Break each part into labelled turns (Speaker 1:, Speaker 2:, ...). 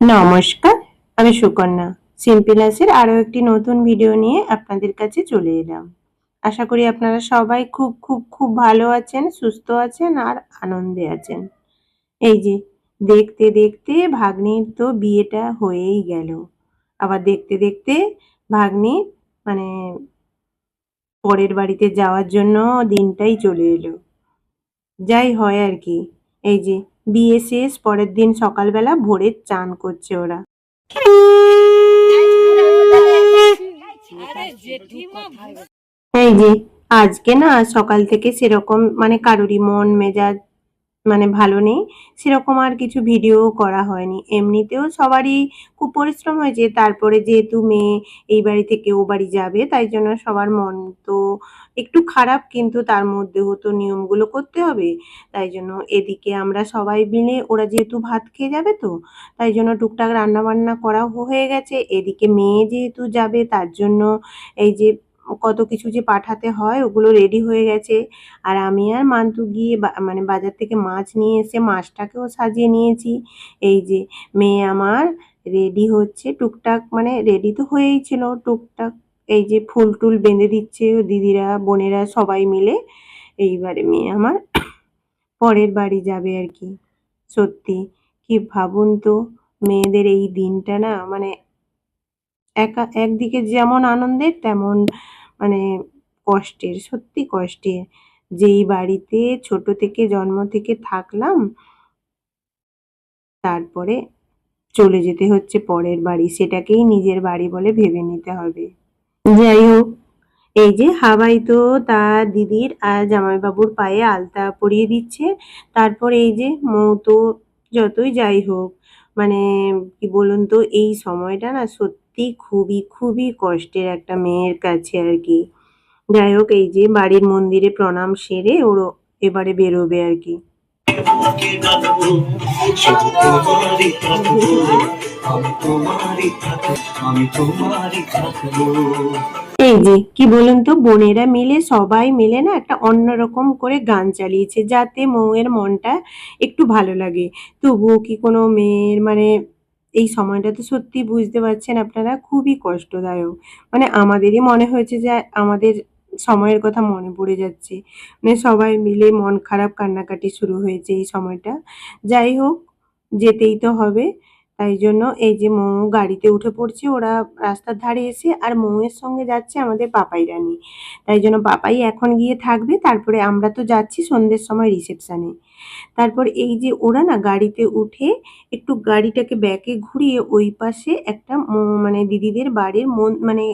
Speaker 1: নমস্কার, আমি সুকন্যা। সিম্পিলাসের আরও একটি নতুন ভিডিও নিয়ে আপনাদের কাছে চলে এলাম। আশা করি আপনারা সবাই খুব খুব খুব ভালো আছেন, সুস্থ আছেন আর আনন্দে আছেন। এই যে, দেখতে দেখতে ভাগ্নির তো বিয়েটা হয়েই গেল। আবার দেখতে দেখতে ভাগ্নি মানে পরের বাড়িতে যাওয়ার জন্য দিনটাই চলে এলো। যাই হয় আর কি। এই যে বিয়ে শেষ পরের দিন সকালবেলা ভোরে চান করছে ওরা। এই যে আজকে না সকাল থেকে সেরকম মানে কারোরই মন মেজাজ মানে ভালো নেই। সেরকম আর কিছু ভিডিও করা হয়নি। এমনিতেও সবারই খুব পরিশ্রম হয়েছে। তারপরে যেহেতু মেয়ে এই বাড়ি থেকে ও বাড়ি যাবে, তাই জন্য সবার মন তো একটু খারাপ, কিন্তু তার মধ্যেও তো নিয়মগুলো করতে হবে। তাই জন্য এদিকে আমরা সবাই মিলে, ওরা যেহেতু ভাত খেয়ে যাবে তো, তাই জন্য টুকটাক রান্না বান্না করা হয়ে গেছে। এদিকে মেয়ে যেহেতু যাবে, তার জন্য এই যে কত কিছু যে পাঠাতে হয়, ওগুলো রেডি হয়ে গেছে। আর আমি আর মান্তু গিয়ে মানে বাজার থেকে মাছ নিয়ে এসে মাছটাকেও সাজিয়ে নিয়েছি। এই যে মেয়ে আমার রেডি হচ্ছে, টুকটাক মানে রেডি তো হয়েই ছিল, টুকটাক এই যে ফুল টুল বেঁধে দিচ্ছে দিদিরা, বোনেরা সবাই মিলে। এইবারে মেয়ে আমার পরের বাড়ি যাবে আর কি। সত্যি, কি ভাবুন তো, মেয়েদের এই দিনটা না মানে একা, একদিকে যেমন আনন্দের, তেমন মানে কষ্টের, সত্যি কষ্টের। যেই বাড়িতে ছোট থেকে জন্ম থেকে থাকলাম, তারপরে চলে যেতে হচ্ছে পরের বাড়ি। সেটাকেই নিজের বাড়ি বলে ভেবে নিতে হবে। যাই হোক, এই যে হাওয়াই তো তার দিদির আর জামাইবাবুর পায়ে আলতা পরিয়ে দিচ্ছে। তারপর এই যে মৌ তো যতই যাই হোক মানে কি বলুন তো, এই সময়টা না সত্যি খুবই খুবই কষ্টের একটা মেয়ের কাছে আর কি। যাই হোক, এই যে বাড়ির মন্দিরে প্রণাম সেরে ওর এবারে বেরোবে আর কি। এই যে, কি বলুন তো, বোনেরা মিলে, সবাই মিলে না একটা অন্যরকম করে গান চালিয়েছে, যাতে মৌয়ের মনটা একটু ভালো লাগে। তবুও কি কোনো মেয়ের মানে এই সময়টা তো সত্যি বুঝতে পারছেন আপনারা, খুবই কষ্টদায়ক। মানে আমাদেরই মনে হয়েছে যে আমাদের সময়ের কথা মনে পড়ে যাচ্ছে। মানে সবাই মিলে মন খারাপ কান্নাকাটি শুরু হয়েছে এই সময়টা। যাই হোক, যেতেই তো হবে। তাই জন্য এই যে মৌ গাড়িতে উঠে পড়ছে, ওরা রাস্তার ধারে এসে আর মৌয়ের সঙ্গে যাচ্ছে আমাদের পাপাই রানী। তাই জন্য পাপাই এখন গিয়ে থাকবে, তারপরে আমরা তো যাচ্ছি সন্ধ্যের সময় রিসেপশনে। তারপর এই যে ওরা না গাড়িতে উঠে একটু গাড়িটাকে ব্যাকে ঘুরিয়ে ওই পাশে একটা মানে দিদিদের বাড়ির মন মানে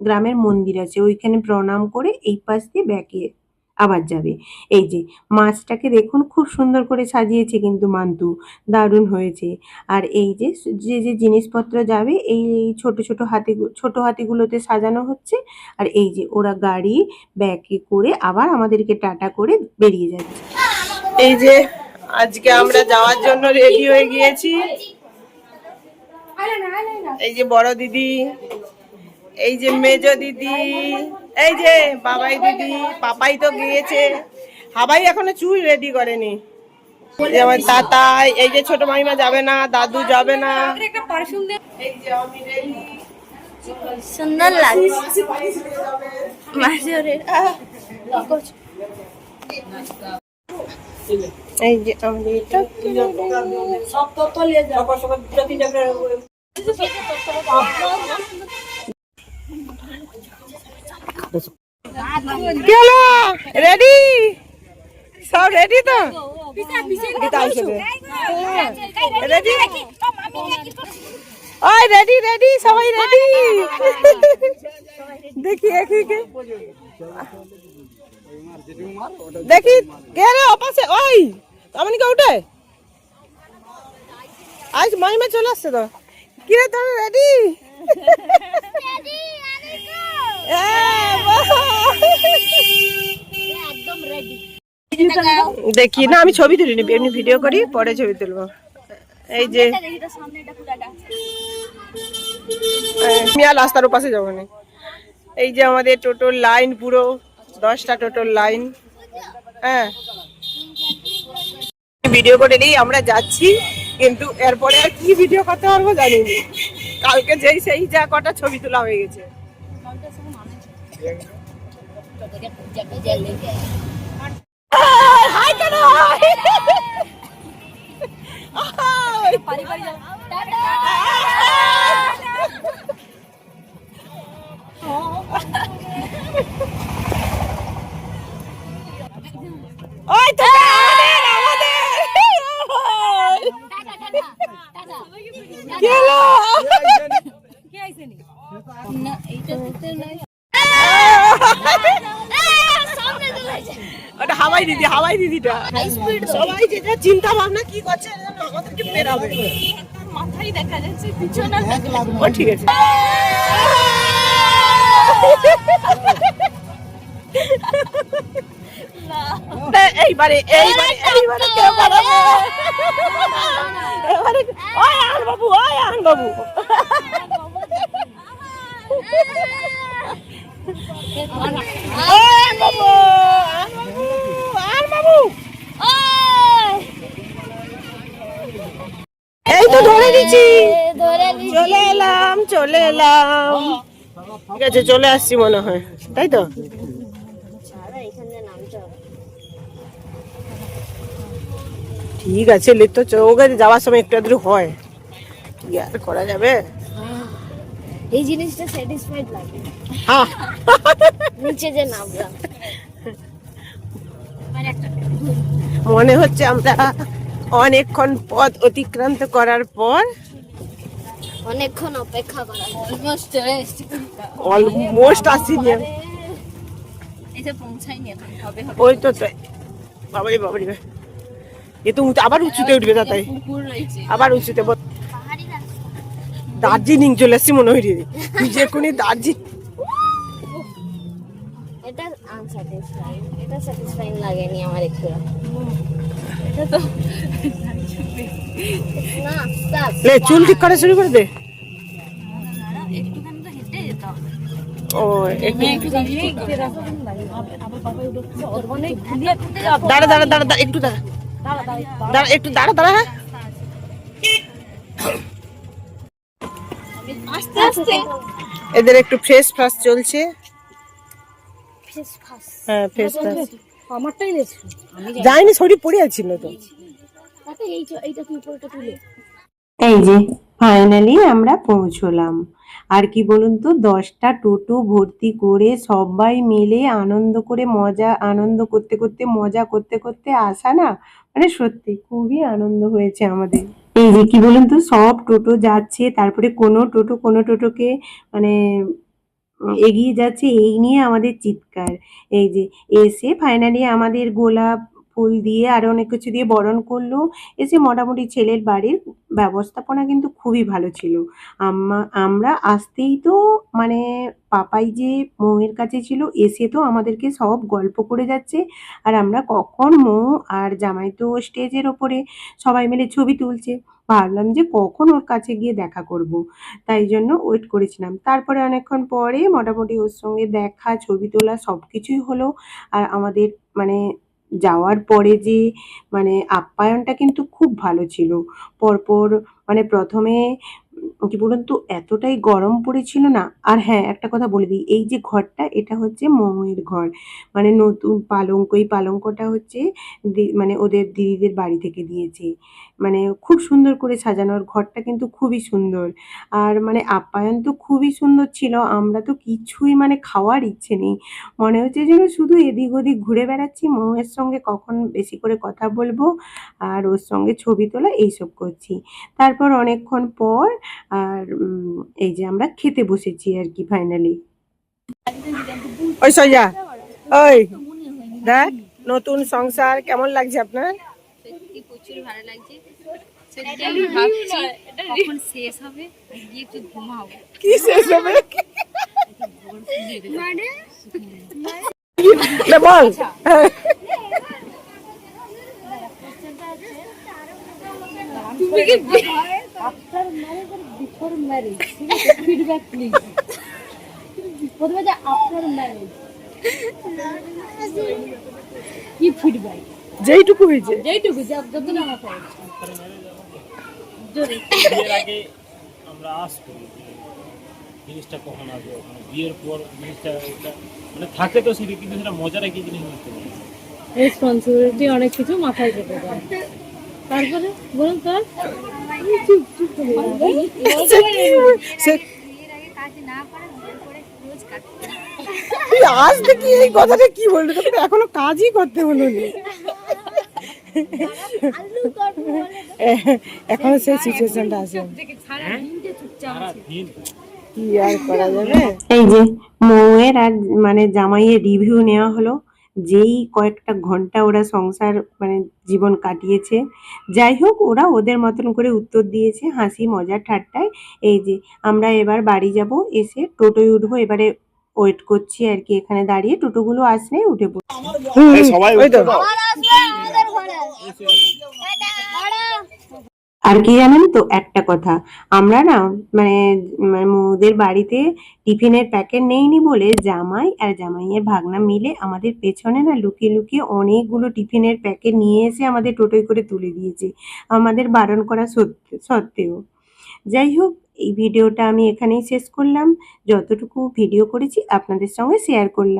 Speaker 1: গ্রামের মন্দির আছে। ওইখানে প্রণাম করে এই পাশ দিয়ে ব্যাকে আবার যাবে। এই যে মাছটাকে দেখুন খুব সুন্দর করে সাজিয়েছে কিন্তু মান্তু। দারুণ হয়েছে। আর এই যে যে যে জিনিসপত্র যাবে এই ছোট ছোট হাতি, ছোট হাতিগুলোতে সাজানো হচ্ছে। আর এই যে ওরা গাড়ি ব্যাকে করে আবার আমাদেরকে টাটা করে বেরিয়ে যাচ্ছে। এই যে আজকে আমরা যাওয়ার জন্য রেডি হয়ে গিয়েছি। এই যে বড় দিদি এই যে মেজ দিদি এই যে বাবাই দিদি পাপাই তো গিয়েছে। হাবাই এখনও চুল রেডি করেনি। এই যে আমার তাতা এই যে ছোট মাইমা যাবে না দাদু যাবে না।
Speaker 2: সুন্দর লাগছে।
Speaker 1: এই যে কি হলো রেডি সব রেডি তো? রেডি ওই রেডি রেডি সবাই রেডি দেখি এদিকে দেখি, কে রে অপাশে ওই আমি কে উঠে? আজ মাইমা চলে আসছে তো। কি রে তোর রেডি? দেখি না, আমি ছবি তুলি এমনি ভিডিও করি, পরে ছবি তুলবো। এই যে, আমি আর রাস্তার ওপাশে যাব না। এই যে আমাদের টোটোর লাইন পুরো দশটা টোটোর লাইন। হ্যাঁ। ভিডিও করে নিই আমরা যাচ্ছি কিন্তু এরপরে আর কি ভিডিও করতে পারব জানি না কালকে যেই সেই যা কটা ছবি তোলা হয়ে গেছে। ওই তো আমাদের আমাদের! কি হলো ওটা হাওয়াই দিদি হাওয়াই দিদিটা। সবাই যে যা চিন্তা ভাবনা কি করছে আমাদেরকে বেরাবে
Speaker 2: মাথায় দেখা যাচ্ছে পিছনে
Speaker 1: ও ঠিক আছে। না, এইবারে এইবারে এইবারে কে বাড়াবে এবারে ওই আন বাবু ওই আন বাবু। ওই আন বাবু আন বাবু আন বাবু। এই তো ধরে দিচ্ছি
Speaker 2: ধরে
Speaker 1: চলে এলাম চলে এলাম। ঠিক আছে চলে আসছি মনে হয়। তাই তো? ঠিক আছে লিখ তো চৌকে যাওয়ার সময় একটু আধটু হয়। কি আর করা যাবে?
Speaker 2: এই জিনিসটা স্যাটিসফাইড লাগে।
Speaker 1: হ্যাঁ।
Speaker 2: নিচে যে নামলাম
Speaker 1: মনে হচ্ছে আমরা অনেকক্ষণ পথ অতিক্রান্ত করার পর
Speaker 2: অনেকক্ষণ অপেক্ষা করা অলমোস্ট
Speaker 1: অলমোস্ট আসিনি।
Speaker 2: পৌঁছাইনি এখন হবে
Speaker 1: ওই তো তাই। বাবারি বাবারি এ তো আবার উঁচুতে উঠবে তাই। আবার উঁচুতে দার্জিলিং চলে আসছি মনে হয় রে। তুই যে কোনি দার্জিলিং
Speaker 2: এটা আনস্যাটিসফাইং এটা স্যাটিসফাইং লাগেনি আমার একটু। এটা তো না
Speaker 1: লে চুল ঠিক করা শুরু করে দে
Speaker 2: একটুখানি তো হেঁটে যেতে হবে
Speaker 1: ও একটু
Speaker 2: অনেক
Speaker 1: দাঁড়া দাঁড়া দাঁড়া দাঁড়া একটু দাঁড়া। দাঁড়া একটু দাঁড়া দাঁড়া হ্যাঁ।
Speaker 2: আস্তে আস্তে।
Speaker 1: এদের একটু ফ্রেশ ফ্রাশ চলছে। হ্যাঁ ফ্রেশ ফ্রাশ
Speaker 2: আমারটাই
Speaker 1: যাইনি শরীর পড়ে আছিল তো।
Speaker 2: এই
Speaker 1: যে ফাইনালি আমরা পৌঁছলাম। আর কি বলুন তো, দশটা টোটো ভর্তি করে সবাই মিলে আনন্দ করে মজা, আনন্দ করতে করতে, মজা করতে করতে আসা না? মানে সত্যি খুবই আনন্দ হয়েছে আমাদের। এই যে কি বলুন তো, সব টোটো যাচ্ছে, তারপরে কোনো টোটো, কোনো টোটোকে মানে এগিয়ে যাচ্ছে, এই নিয়ে আমাদের চিৎকার। এই যে এসে ফাইনালি আমাদের গোলাপ ফুল দিয়ে আরও অনেক কিছু দিয়ে বরণ করল। এসে মোটামুটি ছেলের বাড়ির ব্যবস্থাপনা কিন্তু খুবই ভালো ছিল। আমা- আমরা আসতেই তো মানে পাপাই যে মৌয়ের কাছে ছিল, এসে তো আমাদেরকে সব গল্প করে যাচ্ছে। আর আমরা কখন মৌ আর জামাই তো স্টেজের ওপরে সবাই মিলে ছবি তুলছে। ভাবলাম যে কখন ওর কাছে গিয়ে দেখা করব। তাই জন্য ওয়েট করেছিলাম। তারপরে অনেকক্ষণ পরে মোটামুটি ওর সঙ্গে দেখা, ছবি তোলা সব কিছুই হলো। আর আমাদের মানে যাওয়ার পরে যে মানে আপ্যায়নটা কিন্তু খুব ভালো ছিল। পরপর মানে প্রথমে কি বলুন তো, এতটাই গরম পড়েছিল না? আর হ্যাঁ একটা কথা বলে দিই, এই যে ঘরটা, এটা হচ্ছে মৌয়ের ঘর। মানে নতুন পালঙ্ক, এই পালঙ্কটা হচ্ছে মানে ওদের দিদিদের বাড়ি থেকে দিয়েছে। মানে খুব সুন্দর করে সাজানোর ঘরটা কিন্তু খুবই সুন্দর। আর মানে আপ্যায়ন তো খুবই সুন্দর ছিল, আমরা তো কিছুই মানে খাওয়ার ইচ্ছে নেই। মনে হচ্ছে যেন শুধু এদিক ওদিক ঘুরে বেড়াচ্ছি মৌয়ের সঙ্গে কখন বেশি করে কথা বলব, আর ওর সঙ্গে ছবি তোলা, এইসব করছি। তারপর অনেকক্ষণ পর আর এই যে আমরা খেতে বসেছি আর কি ফাইনালি ওই সইয়া ওই দেখ নতুন সংসার কেমন লাগছে আপনার?
Speaker 2: সত্যি প্রচুর ভালো লাগছে। সত্যি আমি ভাবছি কখন শেষ হবে? গিয়ে একটু ঘুমাবো
Speaker 1: কি শেষ হবে?
Speaker 2: মানে?
Speaker 1: বল।
Speaker 2: তুমি কি
Speaker 3: আফটার ম্যারেজ ফিডব্যাক প্লিজ প্রথমে যে আফটার ম্যারেজ কি ফিডব্যাক
Speaker 1: যেইটুকু হয়েছে।
Speaker 3: যেইটুকু যা মাথা জোরে
Speaker 4: বিয়ের আগে আমরা আশ করি জিনিসটা কখন আসবে? মানে বিয়ের পর জিনিসটা মানে থাকে তো সেটা কিন্তু সেটা মজার একই জিনিস বুঝতে পারি
Speaker 3: রেসপন্সিবিলিটি অনেক কিছু মাথায় চেপে যায়। তারপরে বলুন তো চুপ।
Speaker 1: আজ দেখি এই কথাটা কি বললি তোকে এখনও কাজই করতে হলো নি এখনও সেই সিচুয়েশনটা আছে। কি আর করা যাবে? এই যে, মৌয়ের আর মানে জামাইয়ের রিভিউ নেওয়া হলো। যেই কয়েকটা ঘণ্টা ওরা সংসার মানে জীবন কাটিয়েছে। যাই হোক ওরা ওদের মতন করে উত্তর দিয়েছে হাসি মজার ঠাট্টায়। এই যে আমরা এবার বাড়ি যাব এসে টোটোয় উঠবো এবারে ওয়েট করছি আর কি এখানে দাঁড়িয়ে। টোটোগুলো আসলে উঠে পড়ছে
Speaker 4: সবাই
Speaker 1: আর কি জানেন তো? একটা কথা, আমরা না মানে মানে ওদের বাড়িতে টিফিনের প্যাকেট নেইনি বলে জামাই আর জামাইয়ের ভাগনা মিলে আমাদের পেছনে না লুকিয়ে লুকিয়ে অনেকগুলো টিফিনের প্যাকেট নিয়ে এসে আমাদের টোটোয় করে তুলে দিয়েছে। আমাদের বারণ করা সত্ত্বে- সত্ত্বেও। যাই হোক, এই ভিডিওটা আমি এখানেই শেষ করলাম। যতটুকু ভিডিও করেছি আপনাদের সঙ্গে শেয়ার করলাম।